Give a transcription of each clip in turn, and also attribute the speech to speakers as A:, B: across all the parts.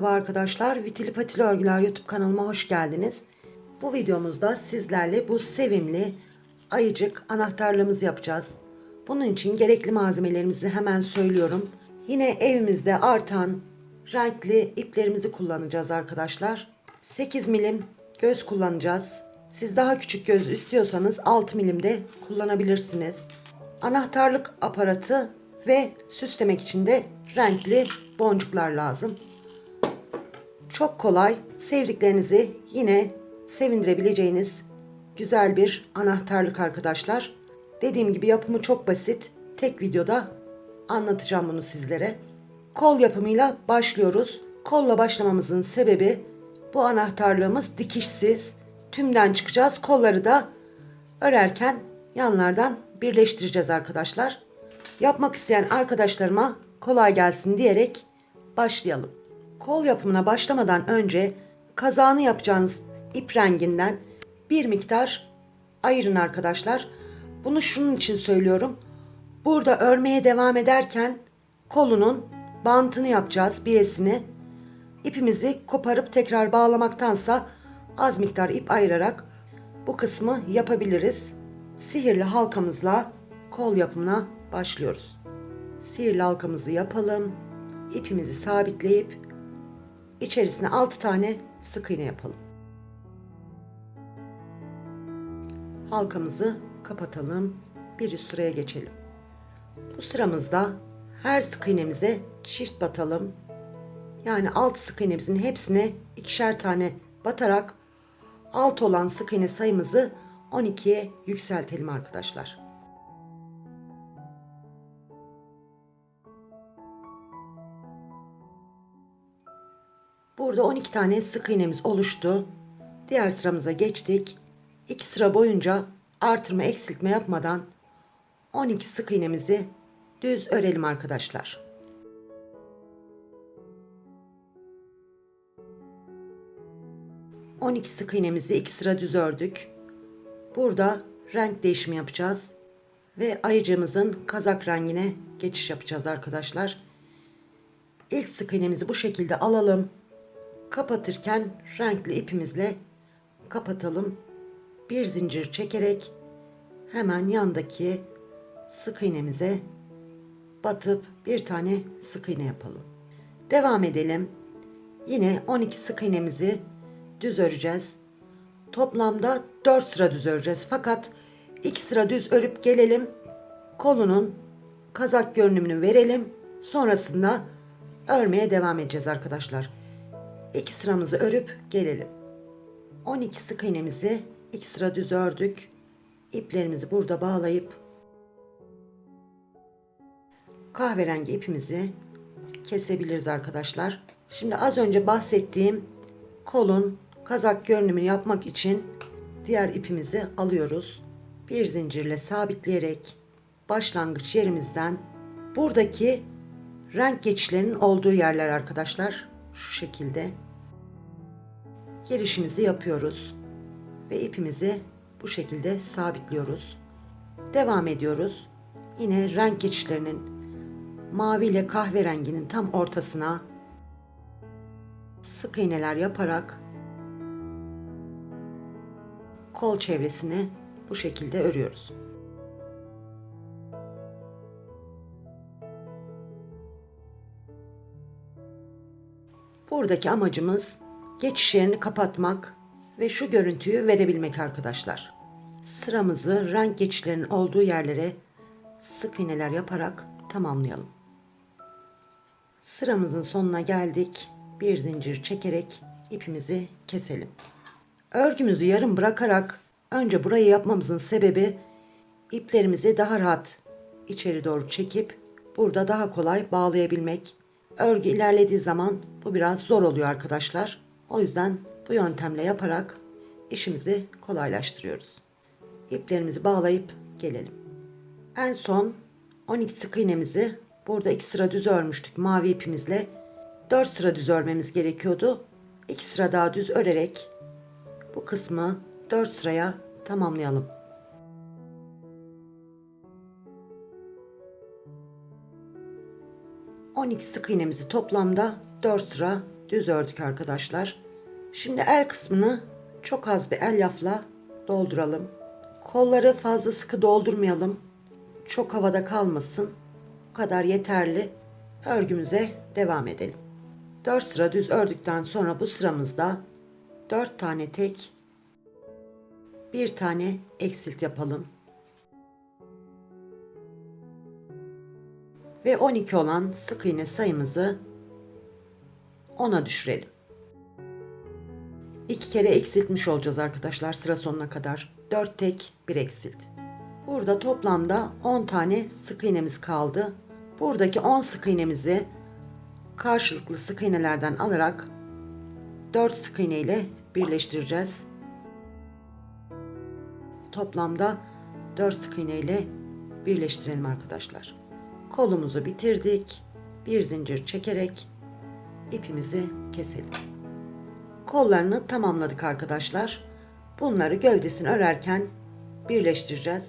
A: Merhaba arkadaşlar, Vitili Patili Örgüler YouTube kanalıma hoş geldiniz. Bu videomuzda sizlerle bu sevimli ayıcık anahtarlığımızı yapacağız. Bunun için gerekli malzemelerimizi hemen söylüyorum. Yine evimizde artan renkli iplerimizi kullanacağız arkadaşlar. 8 milim göz kullanacağız. Siz daha küçük göz istiyorsanız 6 milim de kullanabilirsiniz. Anahtarlık aparatı ve süslemek için de renkli boncuklar lazım. Çok kolay, sevdiklerinizi yine sevindirebileceğiniz güzel bir anahtarlık arkadaşlar. Dediğim gibi yapımı çok basit. Tek videoda anlatacağım bunu sizlere. Kol yapımıyla başlıyoruz. Kolla başlamamızın sebebi bu anahtarlığımız dikişsiz. Tümden çıkacağız. Kolları da örerken yanlardan birleştireceğiz arkadaşlar. Yapmak isteyen arkadaşlarıma kolay gelsin diyerek başlayalım. Kol yapımına başlamadan önce kazağını yapacağınız ip renginden bir miktar ayırın arkadaşlar. Bunu şunun için söylüyorum. Burada örmeye devam ederken kolunun bantını yapacağız, biyesini. İpimizi koparıp tekrar bağlamaktansa az miktar ip ayırarak bu kısmı yapabiliriz. Sihirli halkamızla kol yapımına başlıyoruz. Sihirli halkamızı yapalım. İpimizi sabitleyip içerisine 6 tane sık iğne yapalım. Halkamızı kapatalım. Bir üst sıraya geçelim. Bu sıramızda her sık iğnemize çift batalım. Yani alt sık iğnemizin hepsine ikişer tane batarak alt olan sık iğne sayımızı 12'ye yükseltelim arkadaşlar. Burada 12 tane sık iğnemiz oluştu. Diğer sıramıza geçtik. 2 sıra boyunca artırma eksiltme yapmadan 12 sık iğnemizi düz örelim arkadaşlar. On iki sık iğnemizi iki sıra düz ördük. Burada renk değişimi yapacağız ve ayıcığımızın kazak rengine geçiş yapacağız arkadaşlar. İlk sık iğnemizi bu şekilde alalım. Kapatırken renkli ipimizle kapatalım. Bir zincir çekerek hemen yandaki sık iğnemize batıp bir tane sık iğne yapalım. Devam edelim. Yine 12 sık iğnemizi düz öreceğiz. Toplamda 4 sıra düz öreceğiz. Fakat 2 sıra düz örüp gelelim. Kolunun kazak görünümünü verelim. Sonrasında örmeye devam edeceğiz arkadaşlar. 2 sıramızı örüp gelelim. 12 sık iğnemizi 2 sıra düz ördük. İplerimizi burada bağlayıp kahverengi ipimizi kesebiliriz arkadaşlar. Şimdi az önce bahsettiğim kolun kazak görünümünü yapmak için diğer ipimizi alıyoruz. Bir zincirle sabitleyerek başlangıç yerimizden buradaki renk geçişlerinin olduğu yerler arkadaşlar şu şekilde girişimizi yapıyoruz ve ipimizi bu şekilde sabitliyoruz. Devam ediyoruz. Yine renk geçişlerinin mavi ile kahverenginin tam ortasına sık iğneler yaparak kol çevresini bu şekilde örüyoruz. Buradaki amacımız geçişlerini kapatmak ve şu görüntüyü verebilmek arkadaşlar. Sıramızı renk geçişlerinin olduğu yerlere sık iğneler yaparak tamamlayalım. Sıramızın sonuna geldik. Bir zincir çekerek ipimizi keselim. Örgümüzü yarım bırakarak önce burayı yapmamızın sebebi iplerimizi daha rahat içeri doğru çekip burada daha kolay bağlayabilmek. Örgü ilerlediği zaman bu biraz zor oluyor arkadaşlar. O yüzden bu yöntemle yaparak işimizi kolaylaştırıyoruz. İplerimizi bağlayıp gelelim. En son 12 sık iğnemizi burada 2 sıra düz örmüştük mavi ipimizle. 4 sıra düz örmemiz gerekiyordu. 2 sıra daha düz örerek bu kısmı 4 sıraya tamamlayalım. On iki sık iğnemizi toplamda 4 sıra düz ördük arkadaşlar. Şimdi el kısmını çok az bir elyafla dolduralım. Kolları fazla sıkı doldurmayalım. Çok havada kalmasın. Bu kadar yeterli. Örgümüze devam edelim. 4 sıra düz ördükten sonra bu sıramızda 4 tane tek bir tane eksilt yapalım. Ve 12 olan sık iğne sayımızı 10'a düşürelim. İki kere eksiltmiş olacağız arkadaşlar sıra sonuna kadar. 4 tek bir eksilt. Burada toplamda 10 tane sık iğnemiz kaldı. Buradaki 10 sık iğnemizi karşılıklı sık iğnelerden alarak 4 sık iğne ile birleştireceğiz. Toplamda 4 sık iğne ile birleştirelim arkadaşlar. Kolumuzu bitirdik. Bir zincir çekerek ipimizi keselim. Kollarını tamamladık arkadaşlar. Bunları gövdesini örerken birleştireceğiz.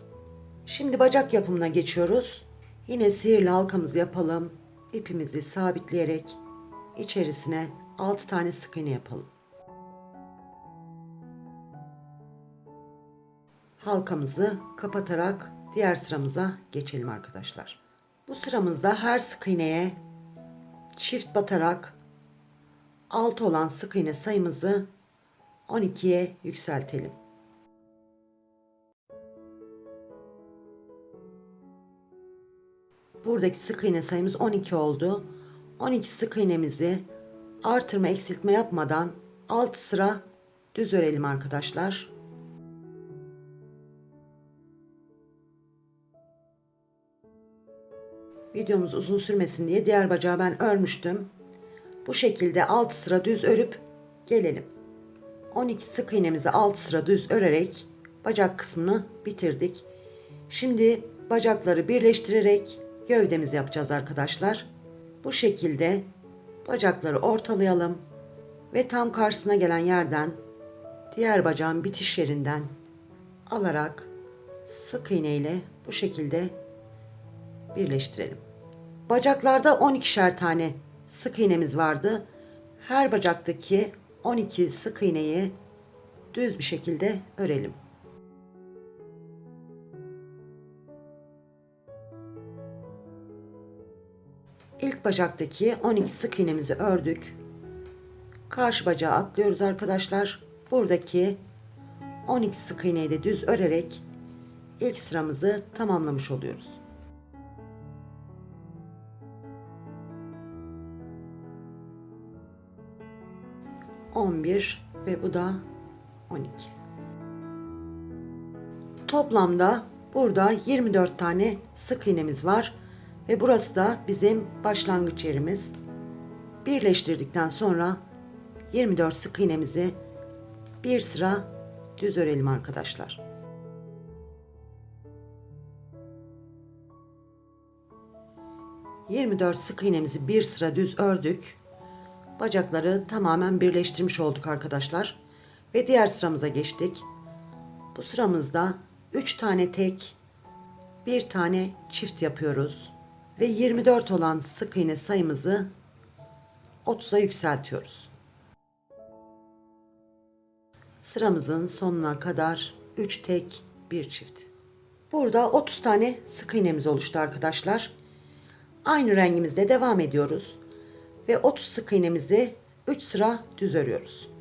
A: Şimdi bacak yapımına geçiyoruz. Yine sihirli halkamızı yapalım. İpimizi sabitleyerek içerisine 6 tane sık iğne yapalım. Halkamızı kapatarak diğer sıramıza geçelim arkadaşlar. Bu sıramızda her sık iğneye çift batarak 6 olan sık iğne sayımızı 12'ye yükseltelim. Buradaki sık iğne sayımız 12 oldu. 12 sık iğnemizi artırma eksiltme yapmadan 6 sıra düz örelim arkadaşlar. Videomuz uzun sürmesin diye diğer bacağı ben örmüştüm. Bu şekilde 6 sıra düz örüp gelelim. 12 sık iğnemizi 6 sıra düz örerek bacak kısmını bitirdik. Şimdi bacakları birleştirerek gövdemizi yapacağız arkadaşlar. Bu şekilde bacakları ortalayalım ve tam karşısına gelen yerden diğer bacağın bitiş yerinden alarak sık iğne ile bu şekilde birleştirelim. Bacaklarda 12'şer tane sık iğnemiz vardı. Her bacaktaki 12 sık iğneyi düz bir şekilde örelim. İlk bacaktaki 12 sık iğnemizi ördük. Karşı bacağı atlıyoruz arkadaşlar. Buradaki 12 sık iğneyi de düz örerek ilk sıramızı tamamlamış oluyoruz. 11 ve bu da 12. Toplamda burada 24 tane sık iğnemiz var ve burası da bizim başlangıç yerimiz. Birleştirdikten sonra 24 sık iğnemizi bir sıra düz örelim arkadaşlar. ...24 sık iğnemizi bir sıra düz ördük bacakları tamamen birleştirmiş olduk arkadaşlar. Ve diğer sıramıza geçtik. Bu sıramızda 3 tane tek, bir tane çift yapıyoruz. Ve 24 olan sık iğne sayımızı 30'a yükseltiyoruz. Sıramızın sonuna kadar 3 tek, bir çift. Burada 30 tane sık iğnemiz oluştu arkadaşlar. Aynı rengimizde devam ediyoruz ve 30 sık iğnemizi 3 sıra düz örüyoruz.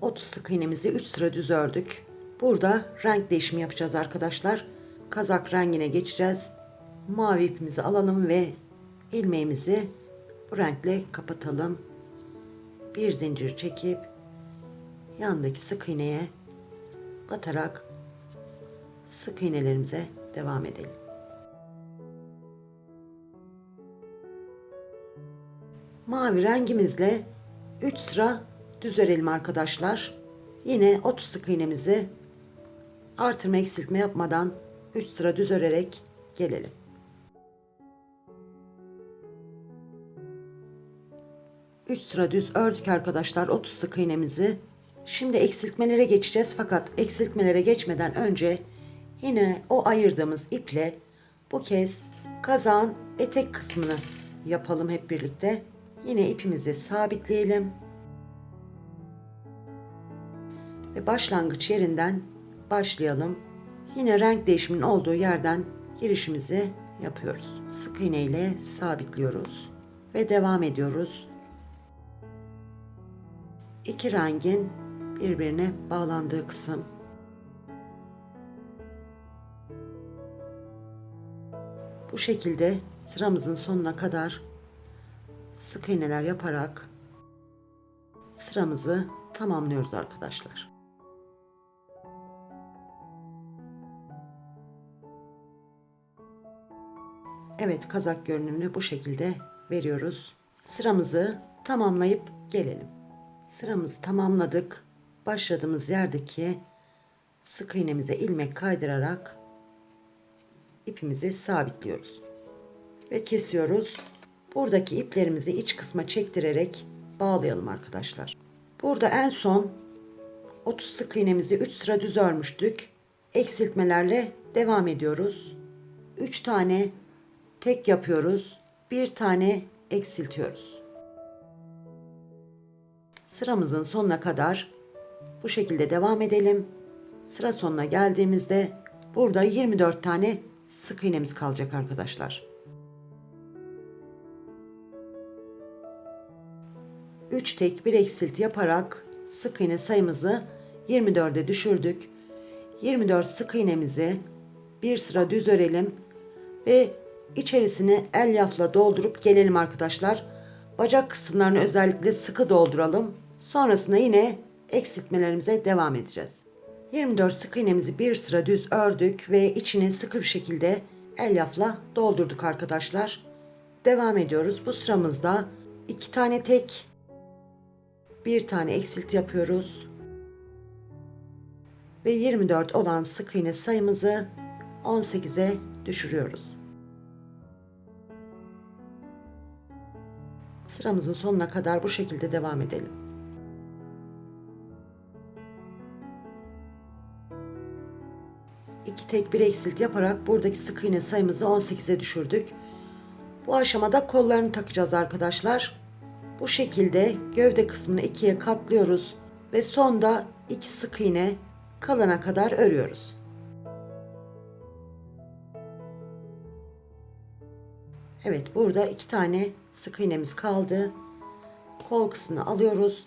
A: Otuz sık iğnemizi 3 sıra düz ördük. Burada renk değişimi yapacağız arkadaşlar. Kazak rengine geçeceğiz. Mavi ipimizi alalım ve ilmeğimizi bu renkle kapatalım. Bir zincir çekip yandaki sık iğneye batarak sık iğnelerimize devam edelim. Mavi rengimizle 3 sıra düz örelim arkadaşlar. Yine 30 sık iğnemizi artırma eksiltme yapmadan 3 sıra düz örerek gelelim. Üç sıra düz ördük arkadaşlar 30 sık iğnemizi. Şimdi eksiltmelere geçeceğiz fakat eksiltmelere geçmeden önce Yine o ayırdığımız iple bu kez kazağın etek kısmını yapalım hep birlikte. Yine ipimizi sabitleyelim. Ve başlangıç yerinden başlayalım. Yine renk değişiminin olduğu yerden girişimizi yapıyoruz. Sık iğne ile sabitliyoruz ve devam ediyoruz. İki rengin birbirine bağlandığı kısım. Bu şekilde sıramızın sonuna kadar sık iğneler yaparak sıramızı tamamlıyoruz arkadaşlar. Evet kazak görünümünü bu şekilde veriyoruz. Sıramızı tamamlayıp gelelim. Sıramızı tamamladık. Başladığımız yerdeki sık iğnemize ilmek kaydırarak ipimizi sabitliyoruz. Ve kesiyoruz. Buradaki iplerimizi iç kısma çektirerek bağlayalım arkadaşlar. Burada en son 30 sık iğnemizi 3 sıra düz örmüştük. Eksiltmelerle devam ediyoruz. 3 tane tek yapıyoruz. Bir tane eksiltiyoruz. Sıramızın sonuna kadar bu şekilde devam edelim. Sıra sonuna geldiğimizde burada 24 tane sık iğnemiz kalacak arkadaşlar. 3 tek bir eksilti yaparak sık iğne sayımızı 24'e düşürdük. 24 sık iğnemizi bir sıra düz örelim ve içerisini el yafla doldurup gelelim arkadaşlar. Bacak kısımlarını özellikle sıkı dolduralım. Sonrasında yine eksiltmelerimize devam edeceğiz. 24 sık iğnemizi bir sıra düz ördük ve içini sıkı bir şekilde el yafla doldurduk arkadaşlar. Devam ediyoruz. Bu sıramızda iki tane tek bir tane eksilt yapıyoruz. Ve 24 olan sık iğne sayımızı 18'e düşürüyoruz. Sıramızın sonuna kadar bu şekilde devam edelim. Tek bir eksilt yaparak buradaki sık iğne sayımızı 18'e düşürdük. Bu aşamada kollarını takacağız arkadaşlar. Bu şekilde gövde kısmını ikiye katlıyoruz ve sonda iki sık iğne kalana kadar örüyoruz. Evet burada iki tane sık iğnemiz kaldı. Kol kısmını alıyoruz.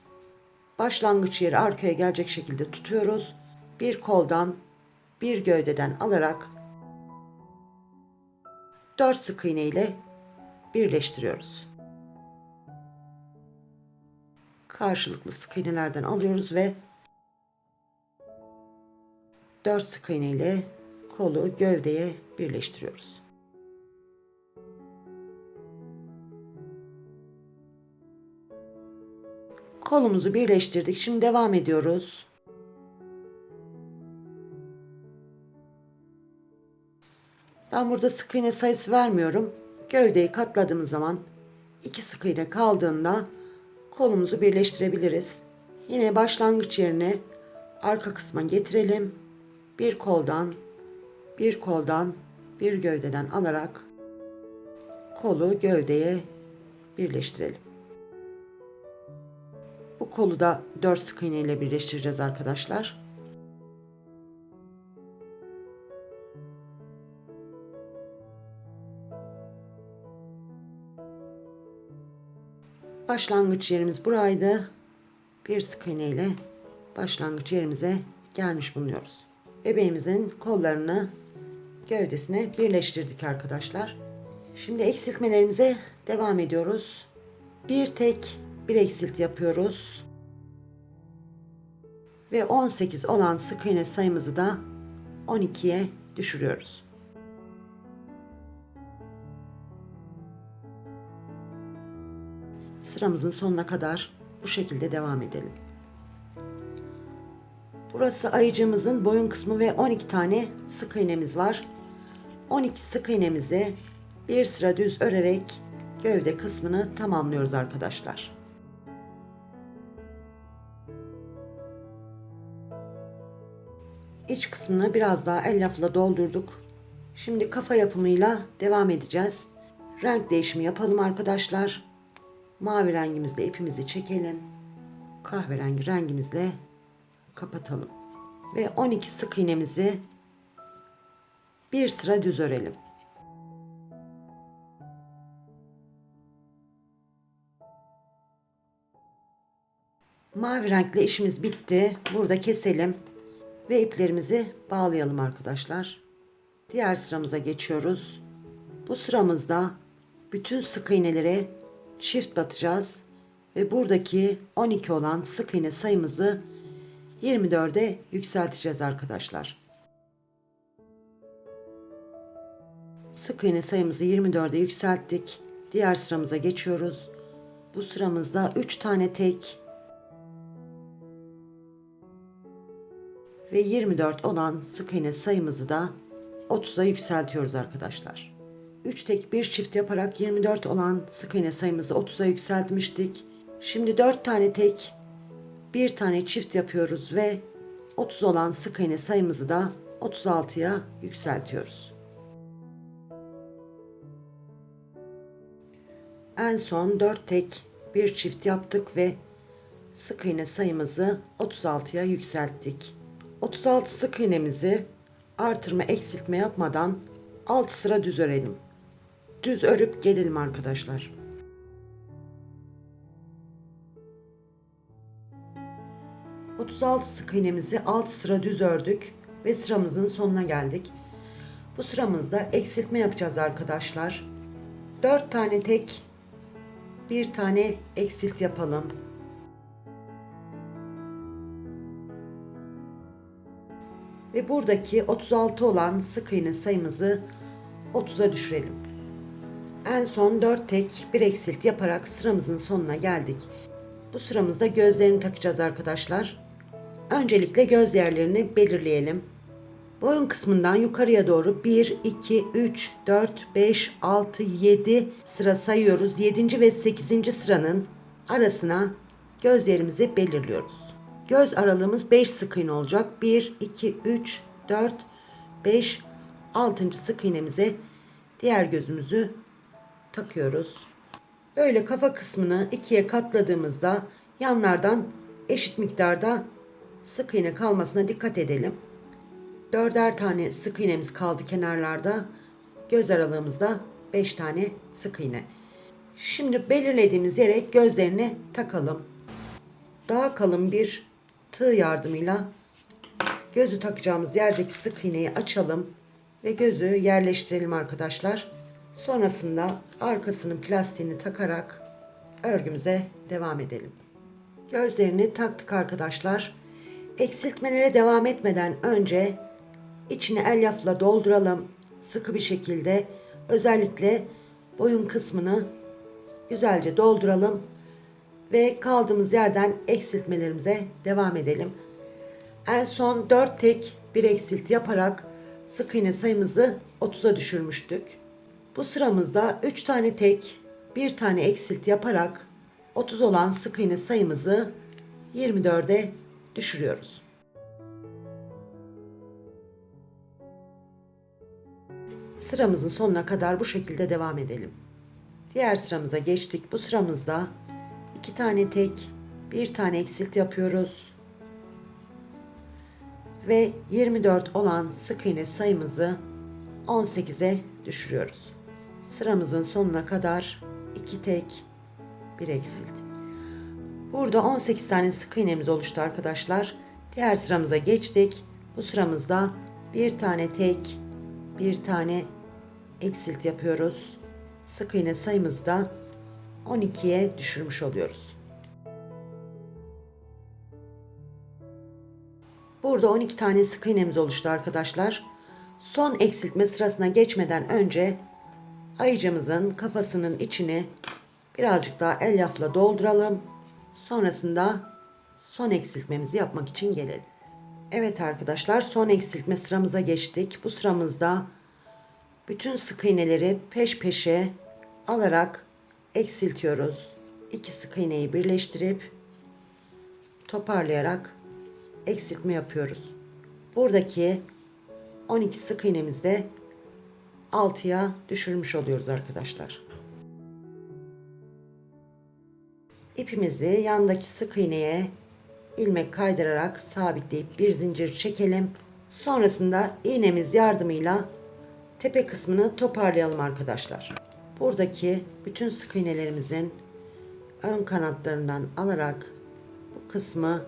A: Başlangıç yeri arkaya gelecek şekilde tutuyoruz. Bir koldan bir gövdeden alarak 4 sık iğne ile birleştiriyoruz. Karşılıklı sık iğnelerden alıyoruz ve 4 sık iğne ile kolu gövdeye birleştiriyoruz. Kolumuzu birleştirdik. Şimdi devam ediyoruz. Ben burada sık iğne sayısı vermiyorum. Gövdeyi katladığımız zaman iki sık iğne kaldığında kolumuzu birleştirebiliriz. Yine başlangıç yerine arka kısma getirelim. Bir koldan, bir koldan, bir gövdeden alarak kolu gövdeye birleştirelim. Bu kolu da 4 sık iğne ile birleştireceğiz arkadaşlar. Başlangıç yerimiz buraydı. Bir sık iğne ile başlangıç yerimize gelmiş bulunuyoruz. Bebeğimizin kollarını gövdesine birleştirdik arkadaşlar. Şimdi eksiltmelerimize devam ediyoruz. Bir tek bir eksilt yapıyoruz. Ve 18 olan sık iğne sayımızı da 12'ye düşürüyoruz. Sıramızın sonuna kadar bu şekilde devam edelim. Burası ayıcığımızın boyun kısmı ve 12 tane sık iğnemiz var. 12 sık iğnemizi bir sıra düz örerek gövde kısmını tamamlıyoruz arkadaşlar. İç kısmını biraz daha el lafla doldurduk. Şimdi kafa yapımıyla devam edeceğiz. Renk değişimi yapalım arkadaşlar. Mavi rengimizle ipimizi çekelim. Kahverengi rengimizle kapatalım. Ve 12 sık iğnemizi bir sıra düz örelim. Mavi renkli işimiz bitti. Burada keselim ve iplerimizi bağlayalım arkadaşlar. Diğer sıramıza geçiyoruz. Bu sıramızda bütün sık iğneleri çift batacağız ve buradaki 12 olan sık iğne sayımızı 24'e yükselteceğiz arkadaşlar. Sık iğne sayımızı 24'e yükselttik. Diğer sıramıza geçiyoruz. Bu sıramızda 3 tane tek ve 24 olan sık iğne sayımızı da 30'a yükseltiyoruz arkadaşlar. 3 tek bir çift yaparak 24 olan sık iğne sayımızı 30'a yükseltmiştik. Şimdi 4 tane tek bir tane çift yapıyoruz ve 30 olan sık iğne sayımızı da 36'ya yükseltiyoruz. En son 4 tek bir çift yaptık ve sık iğne sayımızı 36'ya yükselttik. 36 sık iğnemizi artırma eksiltme yapmadan 6 sıra düz örelim. Düz örüp gelelim arkadaşlar. ...36 sık iğnemizi 6 sıra düz ördük ve sıramızın sonuna geldik. Bu sıramızda eksiltme yapacağız arkadaşlar. 4 tane tek, bir tane eksilt yapalım. Ve buradaki 36 olan sık iğne sayımızı 30'a düşürelim. En son 4 tek bir eksilt yaparak sıramızın sonuna geldik. Bu sıramızda gözlerini takacağız arkadaşlar. Öncelikle göz yerlerini belirleyelim. Boyun kısmından yukarıya doğru 1, 2, 3, 4, 5, 6, 7 sıra sayıyoruz. 7. ve 8. sıranın arasına göz yerimizi belirliyoruz. Göz aralığımız 5 sık iğne olacak. 1, 2, 3, 4, 5, 6. sık iğnemize diğer gözümüzü takıyoruz. Böyle kafa kısmını ikiye katladığımızda yanlardan eşit miktarda sık iğne kalmasına dikkat edelim. Dörder tane sık iğnemiz kaldı kenarlarda. Göz aralığımızda 5 tane sık iğne. Şimdi belirlediğimiz yere gözlerini takalım. Daha kalın bir tığ yardımıyla gözü takacağımız yerdeki sık iğneyi açalım ve gözü yerleştirelim arkadaşlar. Sonrasında arkasının plastiğini takarak örgümüze devam edelim. Gözlerini taktık arkadaşlar. Eksiltmelere devam etmeden önce içini elyafla dolduralım sıkı bir şekilde. Özellikle boyun kısmını güzelce dolduralım ve kaldığımız yerden eksiltmelerimize devam edelim. En son 4 tek bir eksilt yaparak sık iğne sayımızı 30'a düşürmüştük. Bu sıramızda 3 tane tek, bir tane eksilt yaparak 30 olan sık iğne sayımızı 24'e düşürüyoruz. Sıramızın sonuna kadar bu şekilde devam edelim. Diğer sıramıza geçtik. Bu sıramızda iki tane tek, bir tane eksilt yapıyoruz. Ve 24 olan sık iğne sayımızı 18'e düşürüyoruz. Sıramızın sonuna kadar iki tek, bir eksilt. Burada 18 tane sık iğnemiz oluştu arkadaşlar. Diğer sıramıza geçtik. Bu sıramızda bir tane tek, bir tane eksilt yapıyoruz. Sık iğne sayımızı da 12'ye düşürmüş oluyoruz. Burada 12 tane sık iğnemiz oluştu arkadaşlar. Son eksiltme sırasına geçmeden önce ayıcımızın kafasının içini birazcık daha elyafla dolduralım. Sonrasında son eksiltmemizi yapmak için gelelim. Evet arkadaşlar son eksiltme sıramıza geçtik. Bu sıramızda bütün sık iğneleri peş peşe alarak eksiltiyoruz. İki sık iğneyi birleştirip toparlayarak eksiltme yapıyoruz. buradaki 12 sık iğnemizde 6'ya düşürmüş oluyoruz arkadaşlar. İpimizi yandaki sık iğneye ilmek kaydırarak sabitleyip bir zincir çekelim. Sonrasında iğnemiz yardımıyla tepe kısmını toparlayalım arkadaşlar. Buradaki bütün sık iğnelerimizin ön kanatlarından alarak bu kısmı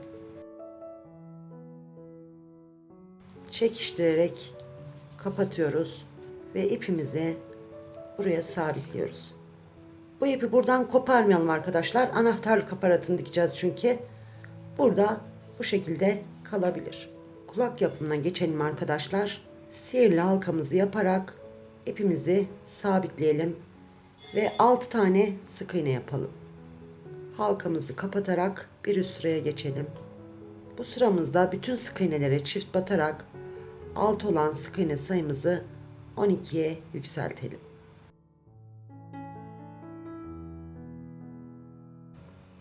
A: çekiştirerek kapatıyoruz ve ipimizi buraya sabitliyoruz. Bu ipi buradan koparmayalım arkadaşlar. Anahtarlık aparatını dikeceğiz çünkü. Burada bu şekilde kalabilir. Kulak yapımına geçelim arkadaşlar. Sihirli halkamızı yaparak ipimizi sabitleyelim ve 6 tane sık iğne yapalım. Halkamızı kapatarak bir üst sıraya geçelim. Bu sıramızda bütün sık iğnelere çift batarak alt olan sık iğne sayımızı 12'ye yükseltelim.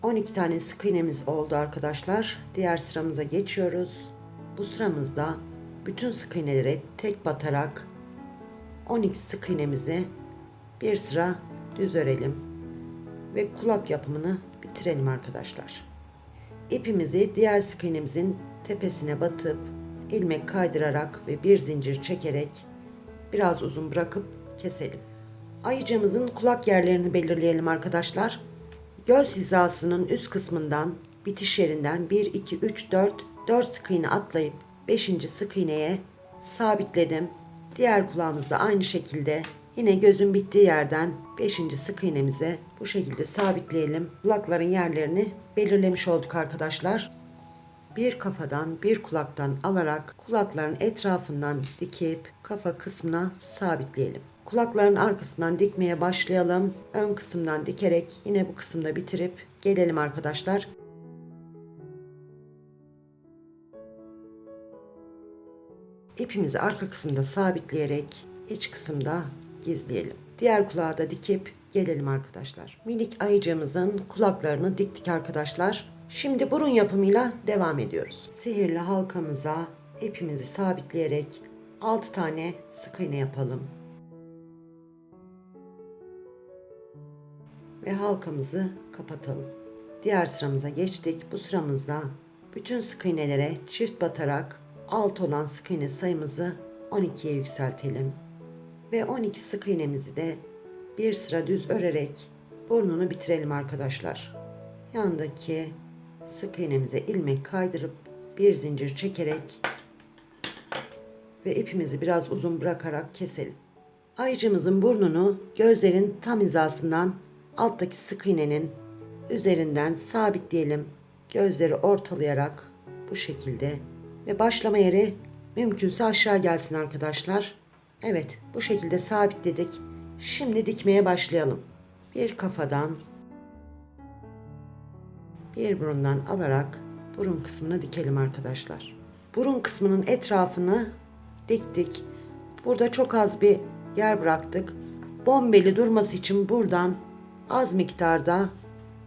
A: 12 tane sık iğnemiz oldu arkadaşlar. Diğer sıramıza geçiyoruz. Bu sıramızda bütün sık iğnelere tek batarak 12 sık iğnemizi bir sıra düz örelim ve kulak yapımını bitirelim arkadaşlar. İpimizi diğer sık iğnemizin tepesine batıp ilmek kaydırarak ve bir zincir çekerek biraz uzun bırakıp keselim. Ayıcımızın kulak yerlerini belirleyelim arkadaşlar. Göz hizasının üst kısmından bitiş yerinden 1 2 3 4 4 sık iğne atlayıp 5. sık iğneye sabitledim. Diğer kulağımızda aynı şekilde yine gözün bittiği yerden 5. sık iğnemize bu şekilde sabitleyelim. Kulakların yerlerini belirlemiş olduk arkadaşlar. Bir kafadan bir kulaktan alarak kulakların etrafından dikip kafa kısmına sabitleyelim. Kulakların arkasından dikmeye başlayalım. Ön kısımdan dikerek yine bu kısımda bitirip gelelim arkadaşlar. İpimizi arka kısımda sabitleyerek iç kısımda gizleyelim. Diğer kulağı da dikip gelelim arkadaşlar. Minik ayıcığımızın kulaklarını diktik arkadaşlar. Şimdi burun yapımıyla devam ediyoruz. Sihirli halkamıza ipimizi sabitleyerek 6 tane sık iğne yapalım. Ve halkamızı kapatalım. Diğer sıramıza geçtik. Bu sıramızda bütün sık iğnelere çift batarak alt olan sık iğne sayımızı 12'ye yükseltelim. Ve 12 sık iğnemizi de bir sıra düz örerek burnunu bitirelim arkadaşlar. Yandaki sık iğnemize ilmek kaydırıp bir zincir çekerek ve ipimizi biraz uzun bırakarak keselim. Ayıcımızın burnunu gözlerin tam hizasından alttaki sık iğnenin üzerinden sabitleyelim. Gözleri ortalayarak bu şekilde ve başlama yeri mümkünse aşağı gelsin arkadaşlar. Evet bu şekilde sabitledik. Şimdi dikmeye başlayalım. Bir kafadan bir burundan alarak burun kısmını dikelim arkadaşlar. Burun kısmının etrafını diktik. Burada çok az bir yer bıraktık. Bombeli durması için buradan az miktarda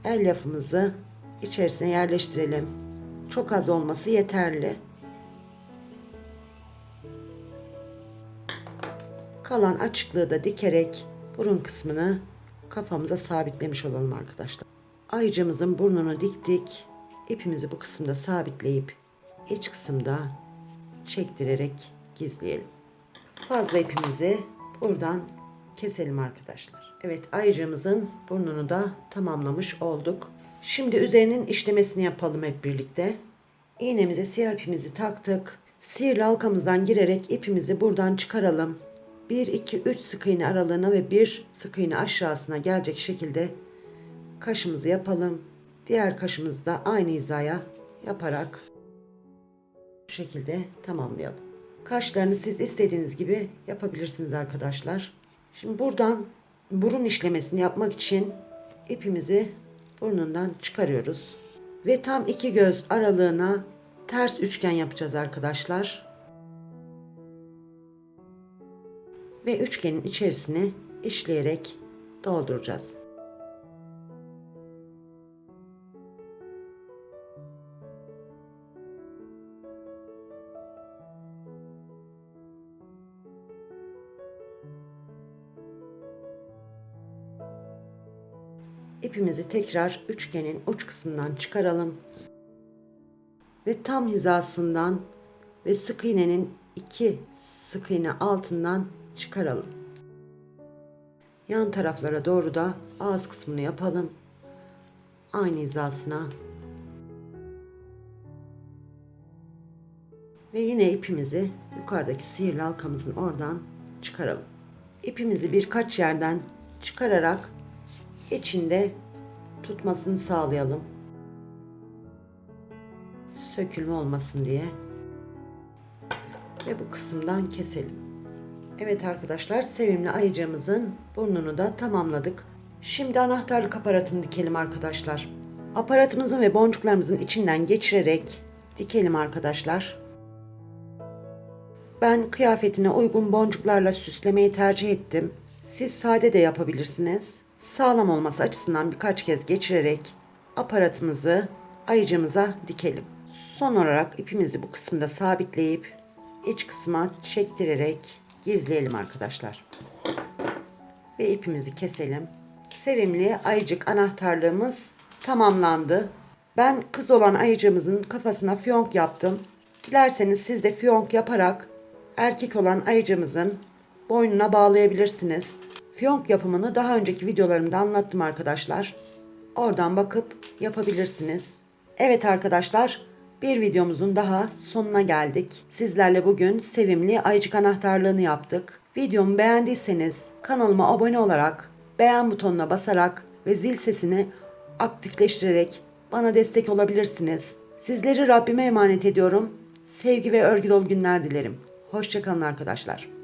A: elyafımızı içerisine yerleştirelim. Çok az olması yeterli. Kalan açıklığı da dikerek burun kısmını kafamıza sabitlemiş olalım arkadaşlar. Ayıcımızın burnunu diktik. İpimizi bu kısımda sabitleyip iç kısımda çektirerek gizleyelim. Fazla ipimizi buradan keselim arkadaşlar. Evet ayıcımızın burnunu da tamamlamış olduk. Şimdi üzerinin işlemesini yapalım hep birlikte. İğnemize siyah ipimizi taktık. Sihirli halkamızdan girerek ipimizi buradan çıkaralım. 1 2 3 sık iğne aralığına ve 1 sık iğne aşağısına gelecek şekilde kaşımızı yapalım. Diğer kaşımızı da aynı hizaya yaparak bu şekilde tamamlayalım. Kaşlarını siz istediğiniz gibi yapabilirsiniz arkadaşlar. Şimdi buradan burun işlemesini yapmak için ipimizi burnundan çıkarıyoruz. Ve tam iki göz aralığına ters üçgen yapacağız arkadaşlar. Ve üçgenin içerisini işleyerek dolduracağız. İpimizi tekrar üçgenin uç kısmından çıkaralım. Ve tam hizasından ve sık iğnenin iki sık iğne altından çıkaralım. Yan taraflara doğru da ağız kısmını yapalım. Aynı hizasına. Ve yine ipimizi yukarıdaki sihirli halkamızın oradan çıkaralım. İpimizi birkaç yerden çıkararak içinde tutmasını sağlayalım. Sökülme olmasın diye. Ve bu kısımdan keselim. Evet arkadaşlar sevimli ayıcığımızın burnunu da tamamladık. Şimdi anahtarlık aparatını dikelim arkadaşlar. Aparatımızın ve boncuklarımızın içinden geçirerek dikelim arkadaşlar. Ben kıyafetine uygun boncuklarla süslemeyi tercih ettim. Siz sade de yapabilirsiniz. Sağlam olması açısından birkaç kez geçirerek aparatımızı ayıcımıza dikelim. Son olarak ipimizi bu kısımda sabitleyip iç kısma çektirerek gizleyelim arkadaşlar. Ve ipimizi keselim. Sevimli ayıcık anahtarlığımız tamamlandı. Ben kız olan ayıcığımızın kafasına fiyonk yaptım. Dilerseniz siz de fiyonk yaparak erkek olan ayıcığımızın boynuna bağlayabilirsiniz. Fiyonk yapımını daha önceki videolarımda anlattım arkadaşlar. Oradan bakıp yapabilirsiniz. Evet arkadaşlar, bir videomuzun daha sonuna geldik. Sizlerle bugün sevimli ayıcık anahtarlığını yaptık. Videomu beğendiyseniz kanalıma abone olarak, beğen butonuna basarak ve zil sesini aktifleştirerek bana destek olabilirsiniz. Sizleri Rabbime emanet ediyorum. Sevgi ve örgü dolu günler dilerim. Hoşçakalın arkadaşlar.